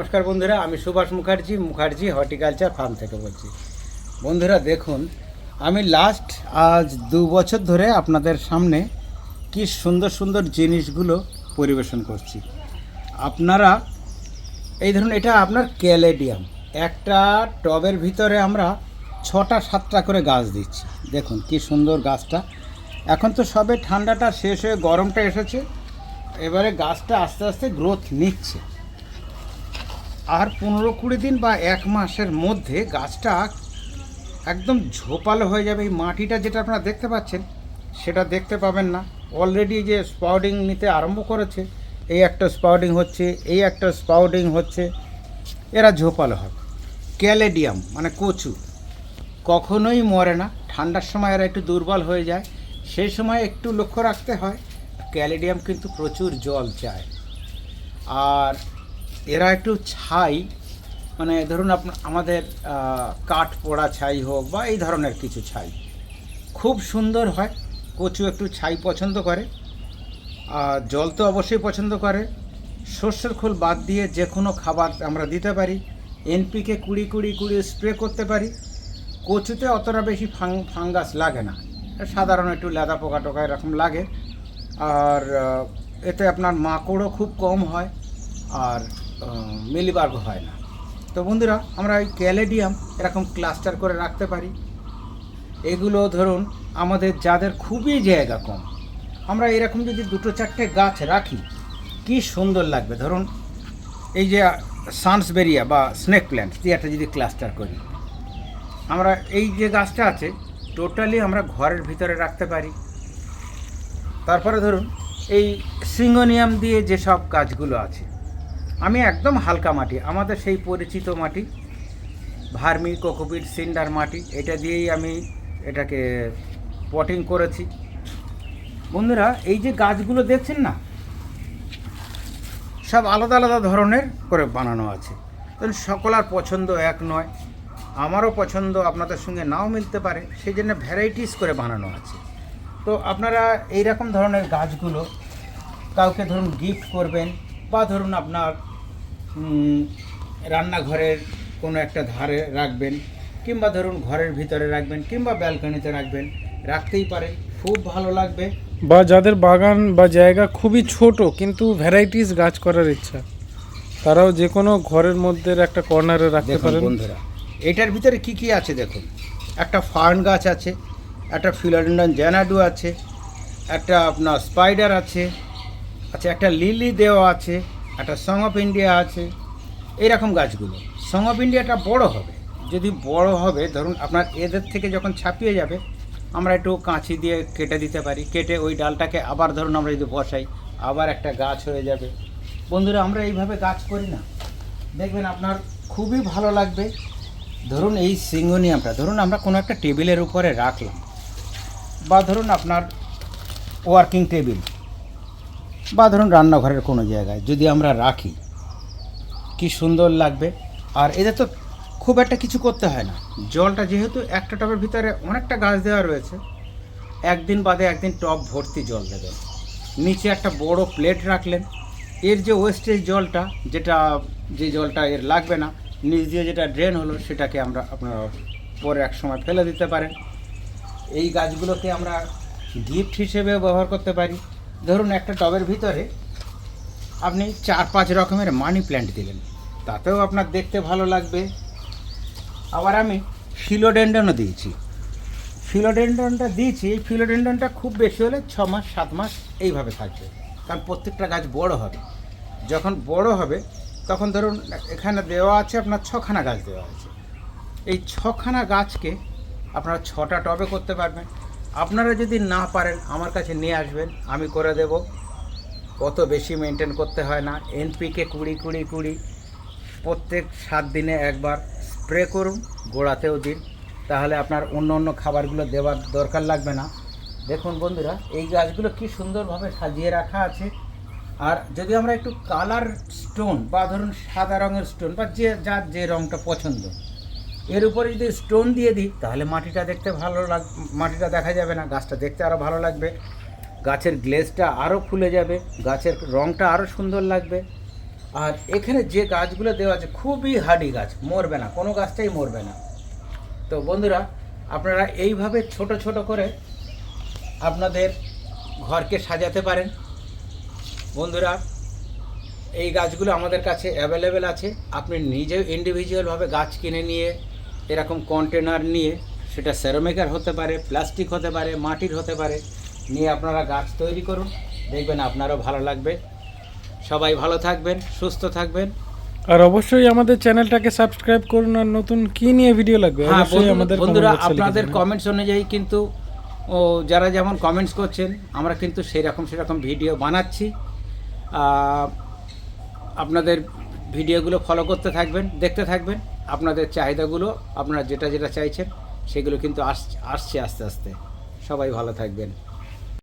নমস্কার বন্ধুরা, আমি সুভাষ মুখার্জি মুখার্জি হর্টিকালচার ফার্ম থেকে বলছি। বন্ধুরা, দেখুন, আমি লাস্ট আজ দু বছর ধরে আপনাদের সামনে কি সুন্দর সুন্দর জিনিসগুলো পরিবেশন করছি। আপনারা, এই ধরুন, এটা আপনার ক্যালেডিয়াম। একটা টবের ভিতরে আমরা ছটা সাতটা করে গাছ দিচ্ছি। দেখুন, কি সুন্দর গাছটা। এখন তো সবে ঠান্ডাটা শেষ হয়ে গরমটা এসেছে। এবারে গাছটা আস্তে আস্তে গ্রোথ নিচ্ছে। আর পনেরো কুড়ি দিন বা এক মাসের মধ্যে গাছটা একদম ঝোপালো হয়ে যাবে। এই মাটিটা যেটা আপনারা দেখতে পাচ্ছেন, সেটা দেখতে পাবেন না। অলরেডি যে স্পাউডিং নিতে আরম্ভ করেছে, এই একটা স্পাউডিং হচ্ছে, এই একটা স্পাউডিং হচ্ছে, এরা ঝোপালো হবে। ক্যালেডিয়াম মানে কচু। কখনোই মরে না। ঠান্ডার সময় এরা একটু দুর্বল হয়ে যায়। সেই সময় একটু লক্ষ্য রাখতে হয়। ক্যালেডিয়াম কিন্তু প্রচুর জল চায়। আর এরা একটু ছাই মানে ধরুন আমাদের কাঠ পোড়া ছাই হোক বা এই ধরনের কিছু ছাই। খুব সুন্দর হয়, কচু একটু ছাই পছন্দ করে আর জল তো অবশ্যই পছন্দ করে। শস্যের খোল বাদ দিয়ে যে কোনো খাবার আমরা দিতে পারি, এনপিকে কুড়ি কুড়ি কুড়ি স্প্রে করতে পারি। কচুতে অতটা বেশি ফাং, ফাঙ্গাস লাগে না, সাধারণ একটু লেদা পোকা টোকা এরকম লাগে। আর এতে আপনার মাকড়ও খুব কম হয়, আর মিলিবার্গ হয় না। তো বন্ধুরা, আমরা এই ক্যালেডিয়াম এরকম ক্লাস্টার করে রাখতে পারি। এগুলো ধরুন, আমাদের যাদের খুবই জায়গা কম, আমরা এরকম যদি দুটো চারটে গাছ রাখি, কি সুন্দর লাগবে। ধরুন, এই যে সানসবেরিয়া বা স্নেক প্ল্যান্ট দিয়ে একটা যদি ক্লাস্টার করি। আমরা এই যে গাছটা আছে টোটালি আমরা ঘরের ভিতরে রাখতে পারি। তারপরে ধরুন, এই সিঙ্গোনিয়াম দিয়ে যেসব গাছগুলো আছে আমি একদম হালকা মাটি, আমাদের সেই পরিচিত মাটি, ভার্মি, কোকোপিট, সিন্ডার মাটি, এটা দিয়েই আমি এটাকে পটিং করেছি। বন্ধুরা, এই যে গাছগুলো দেখছেন না, সব আলাদা আলাদা ধরনের করে বানানো আছে। কারণ সকলার পছন্দ এক নয়, আমারও পছন্দ, আপনাদের সঙ্গে নাও মিলতে পারে, সেই জন্য ভ্যারাইটিস করে বানানো আছে। তো আপনারা এই রকম ধরনের গাছগুলো, কাউকে ধরুন গিফট করবেন, বা ধরুন আপনার রান্নাঘরের কোনো একটা ধারে রাখবেন কিংবা ধরুন ঘরের ভিতরে রাখবেন কিংবা ব্যালকনিতে রাখবেন রাখতেই পারেন খুব ভালো লাগবে। বা যাদের বাগান বা জায়গা খুবই ছোট কিন্তু ভ্যারাইটিস গাছ করার ইচ্ছা তারাও যে কোনো ঘরের মধ্যে একটা কর্নারে রাখতে পারেন। বন্ধুরা এটার ভিতরে কি কি আছে দেখুন? একটা ফার্ন গাছ আছে একটা ফিলোডেন্ডন জ্যানাডু আছে একটা আপনার স্পাইডার আছে আচ্ছা একটা লিলি দেওয়া আছে একটা সং অফ ইন্ডিয়া আছে, এইরকম গাছগুলো। সং অফ ইন্ডিয়াটা বড় হবে। যদি বড় হবে, ধরুন আপনার এদের থেকে যখন ছাপিয়ে যাবে, আমরা একটু কাঁচি দিয়ে কেটে দিতে পারি। কেটে ওই ডালটাকে আবার ধরুন আমরা যদি বসাই, আবার একটা গাছ হয়ে যাবে। বন্ধুরা, আমরা এইভাবে গাছ করি না। দেখবেন আপনার খুবই ভালো লাগবে। ধরুন এই সিঙ্গোনিয়ামটা, ধরুন আমরা কোনো একটা টেবিলের উপরে রাখলাম, বা ধরুন আপনার ওয়ার্কিং টেবিল বা ধরুন রান্নাঘরের কোনো জায়গায় যদি আমরা রাখি, কি সুন্দর লাগবে? আর এদের তো খুব একটা কিছু করতে হয় না। জলটা যেহেতু একটা টবের ভিতরে অনেকটা গাছ দেওয়া রয়েছে, একদিন বাদে একদিন টব ভর্তি জল দেবেন নিচে একটা বড় প্লেট রাখলেন। এর যে ওয়েস্টেজ জলটা, যেটা যে জলটা এর লাগবে না, নিচ দিয়ে যেটা ড্রেন হলো, সেটাকে আমরা আপনারা পরে এক সময় ফেলে দিতে পারেন। এই গাছগুলোকে আমরা গিফট হিসেবে ব্যবহার করতে পারি। ধরুন একটা টবের ভিতরে আপনি চার পাঁচ রকমের মানি প্ল্যান্ট দিলেন। তাতেও আপনার দেখতে ভালো লাগবে। আবার আমি ফিলোডেন্ডনও দিয়েছি। ফিলোডেন্ডনটা দিয়েছি, এই ফিলোডেন্ডনটা খুব বেশি হলে ছ মাস, সাত মাস এইভাবে থাকবে। কারণ প্রত্যেকটা গাছ বড় হবে। যখন বড় হবে, তখন ধরুন এখানে দেওয়া আছে, আপনার ছখানা গাছ দেওয়া আছে। এই ছখানা গাছকে আপনারা ছটা টবে করতে পারবেন। আপনারা যদি না পারেন আমার কাছে নিয়ে আসবেন, আমি করে দেব। কত বেশি মেনটেন করতে হয় না। এনপিকে কুড়ি কুড়ি কুড়ি প্রত্যেক সাত দিনে একবার স্প্রে করুন, গোড়াতেও দিন। তাহলে আপনার অন্য অন্য খাবারগুলো দেওয়ার দরকার লাগবে না। দেখুন বন্ধুরা, এই গাছগুলো কি সুন্দরভাবে সাজিয়ে রাখা আছে। আর যদি আমরা একটু কালার স্টোন বা ধরুন সাদা রঙের স্টোন বা যে যার যে রঙটা পছন্দ এর উপরে যদি স্টোন দিয়ে দিই, তাহলে মাটিটা দেখতে ভালো লাগ, মাটিটা দেখা যাবে না, গাছটা দেখতে আরও ভালো লাগবে। গাছের গ্লেজটা আরও খুলে যাবে, গাছের রঙটা আরও সুন্দর লাগবে। আর এখানে যে গাছগুলো দেওয়া আছে, খুবই হার্ডি গাছ, মরবে না, কোনো গাছটাই মরবে না। তো বন্ধুরা, আপনারা এইভাবে ছোট ছোট করে আপনাদের ঘরকে সাজাতে পারেন। বন্ধুরা, এই গাছগুলো আমাদের কাছে অ্যাভেলেবেল আছে। আপনি নিজেও ইন্ডিভিজুয়ালভাবে গাছ কিনে নিয়ে এরকম কন্টেনার নিয়ে সেটা সেরামিকের হতে পারে প্লাস্টিক হতে পারে মাটির হতে পারে নিয়ে আপনারা গাছ তৈরি করুন। দেখবেন আপনারও ভালো লাগবে। সবাই ভালো থাকবেন সুস্থ থাকবেন। আর অবশ্যই আমাদের চ্যানেলটাকে সাবস্ক্রাইব করুন আর নতুন কি নিয়ে ভিডিও লাগবে হ্যাঁ অবশ্যই আমাদের বন্ধুরা আপনাদের কমেন্টস অনুযায়ী কিন্তু ও যারা যেমন কমেন্টস করছেন আমরা কিন্তু সেই রকম সেরকম ভিডিও বানাচ্ছি। আপনাদের ভিডিওগুলো ফলো করতে থাকবেন দেখতে থাকবেন। আপনাদের চাহিদাগুলো, আপনারা যেটা যেটা চাইছেন, সেগুলো কিন্তু আস- আসছে আস্তে আস্তে। সবাই ভালো থাকবেন।